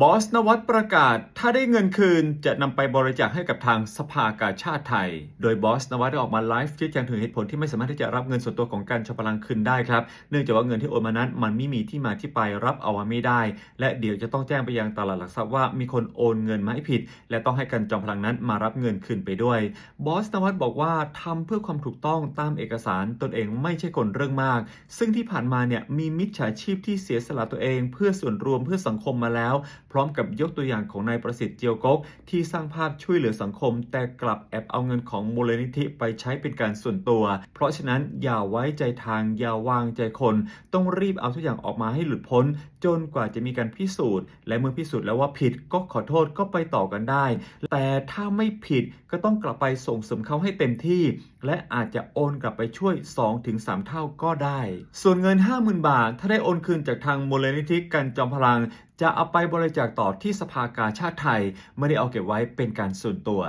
บอสนวัตประกาศ ถ้าได้เงินคืนจะนำไปบริจาคให้กับทางสภากาชาติไทย โดยบอสนวัตได้ออกมาไลฟ์ชี้แจงถึงเหตุผลที่ไม่สามารถที่จะรับเงินส่วนตัวของการชพลังคืนได้ครับ เนื่องจากว่าเงินที่โอนมานั้น มันไม่มีที่มาที่ไปรับเอาไว้ไม่ได้ และเดี๋ยวจะต้องแจ้งไปยังตลาดหลักทรัพย์ว่ามีคนโอนเงินมาให้ผิด และต้องให้การจอมพลังนั้นมารับเงินคืนไปด้วย บอสนวัตบอกว่าทำเพื่อความถูกต้องตามเอกสารตนเองไม่ใช่คนเรื่องมาก ซึ่งที่ผ่านมาเนี่ยมีมิจฉาชีพที่เสียสละตัวเอง เพื่อส่วนรวมเพื่อสังคมมาแล้ว พร้อมกับยกตัวอย่างของนายประสิทธิ์เจียวกก ที่สร้างภาพช่วยเหลือสังคม แต่กลับแอบเอาเงินของมูลนิธิไปใช้เป็นการส่วนตัว เพราะฉะนั้นอย่าไว้ใจทางอย่าวางใจคน ต้องรีบเอาทุกอย่างออกมาให้หลุดพ้น จนกว่าจะมีการพิสูจน์ และเมื่อพิสูจน์แล้วว่าผิดก็ขอโทษก็ไปต่อกันได้ แต่ถ้าไม่ผิดก็ต้องกลับไปส่งเสริมเขาให้เต็มที่ และอาจจะโอนกลับไปช่วย 2-3 เท่าก็ได้ ส่วนเงิน 50,000 บาท ถ้าได้โอนคืนจากทางมูลนิธิกันจอมพลัง จะเอาไปบริจาคากต่อที่สภากาชาติไทยไม่ได้เอาเก็บไว้เป็นการส่วนตัว